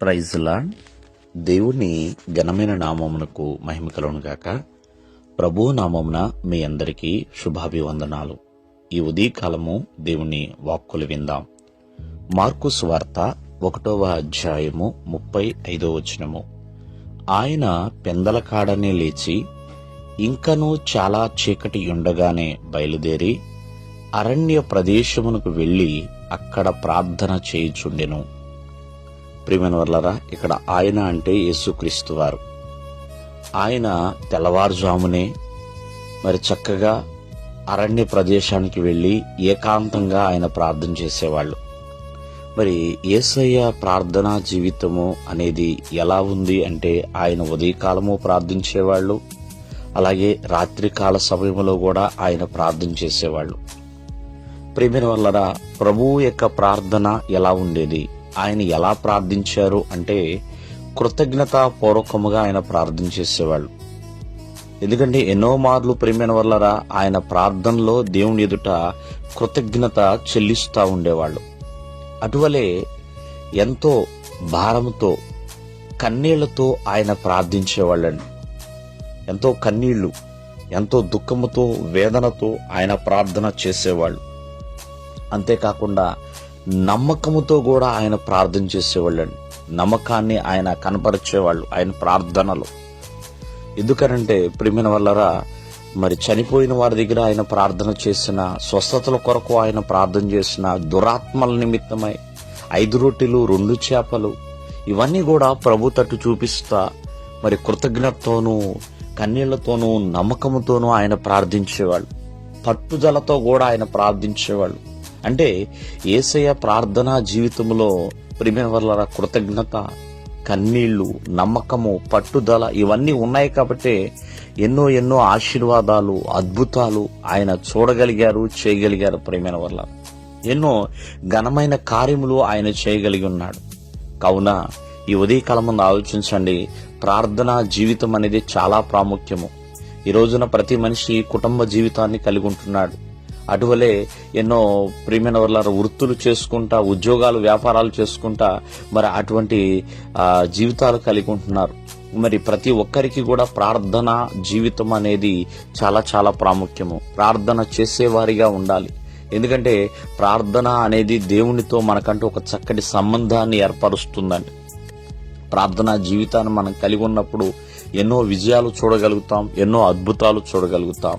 ప్రైజ్లా దేవుని ఘనమైన నామమునకు మహిమ కలుగును గాక. ప్రభు నామమున మీ అందరికీ శుభాభివందనాలు. ఈ ఉదయకాలము దేవుని వాక్కులు విందాం. మార్కు స్వార్త ఒకటవ అధ్యాయము ముప్పై ఐదో వచనము. ఆయన పెందలకాడనే లేచి ఇంకనూ చాలా చీకటి ఉండగానే బయలుదేరి అరణ్య ప్రదేశమునకు వెళ్ళి అక్కడ ప్రార్థన చేయుచుండెను. ప్రియమైన వర్లరా ఇక్కడ ఆయన అంటే యేసుక్రీస్తు వారు. ఆయన తెల్లవారుజామునే మరి చక్కగా అరణ్య ప్రదేశానికి వెళ్ళి ఏకాంతంగా ఆయన ప్రార్థన చేసేవాళ్ళు. మరి ఏసయ్య ప్రార్థనా జీవితము అనేది ఎలా ఉంది అంటే ఆయన ఉదయకాలము ప్రార్థించేవాళ్ళు అలాగే రాత్రికాల సమయంలో కూడా ఆయన ప్రార్థన చేసేవాళ్ళు. ప్రేమిన వల్లరా ప్రభువు యొక్క ప్రార్థన ఎలా ఉండేది? ఆయన ఎలా ప్రార్థించారు అంటే కృతజ్ఞత పూర్వకముగా ఆయన ప్రార్థన చేసేవాళ్ళు. ఎందుకంటే ఎన్నో మార్లు ప్రేమైన వల్లరా ఆయన ప్రార్థనలో దేవుని ఎదుట కృతజ్ఞత చెల్లిస్తూ ఉండేవాళ్ళు. అటువలే ఎంతో భారముతో కన్నీళ్ళతో ఆయన ప్రార్థించేవాళ్ళండి. ఎంతో కన్నీళ్ళు ఎంతో దుఃఖముతో వేదనతో ఆయన ప్రార్థన చేసేవాళ్ళు. అంతేకాకుండా నమ్మకముతో కూడా ఆయన ప్రార్థన చేసేవాళ్ళండి. నమ్మకాన్ని ఆయన కనపరిచేవాళ్ళు ఆయన ప్రార్థనలు. ఎందుకనంటే ప్రిమిన వల్లరా మరి చనిపోయిన వారి దగ్గర ఆయన ప్రార్థన చేసిన స్వస్థతల కొరకు ఆయన ప్రార్థన చేసిన దురాత్మల నిమిత్తమై ఐదు రొట్టెలు రెండు చేపలు ఇవన్నీ కూడా ప్రభు తట్టు చూపిస్తా మరి కృతజ్ఞతతోనూ కన్నీళ్ళతోనూ నమ్మకంతోనూ ఆయన ప్రార్థించేవాళ్ళు. పట్టుదలతో కూడా ఆయన ప్రార్థించేవాళ్ళు. అంటే ఏసయ ప్రార్థనా జీవితంలో ప్రిమేవర్ల కృతజ్ఞత కన్నీళ్ళు నమ్మకము పట్టుదల ఇవన్నీ ఉన్నాయి కాబట్టి ఎన్నో ఎన్నో ఆశీర్వాదాలు అద్భుతాలు ఆయన చూడగలిగారు చేయగలిగారు ప్రేమైన వల్ల ఎన్నో ఘనమైన కార్యములు ఆయన చేయగలిగి ఉన్నాడు. కావున ఈ ఉదయకాలం ముందు ఆలోచించండి ప్రార్థన జీవితం అనేది చాలా ప్రాముఖ్యము. ఈ రోజున ప్రతి మనిషి కుటుంబ జీవితాన్ని కలిగి ఉంటున్నాడు. అటువలే ఎన్నో ప్రియమైన వాళ్ళ వృత్తులు చేసుకుంటా ఉద్యోగాలు వ్యాపారాలు చేసుకుంటా మరి అటువంటి జీవితాలు కలిగి ఉంటున్నారు మరి ప్రతి ఒక్కరికి కూడా ప్రార్థన జీవితం అనేది చాలా చాలా ప్రాముఖ్యము. ప్రార్థన చేసేవారిగా ఉండాలి. ఎందుకంటే ప్రార్థన అనేది దేవునితో మనకంటూ ఒక చక్కటి సంబంధాన్ని ఏర్పరుస్తుందండి. ప్రార్థనా జీవితాన్ని మనం కలిగి ఉన్నప్పుడు ఎన్నో విజయాలు చూడగలుగుతాం ఎన్నో అద్భుతాలు చూడగలుగుతాం.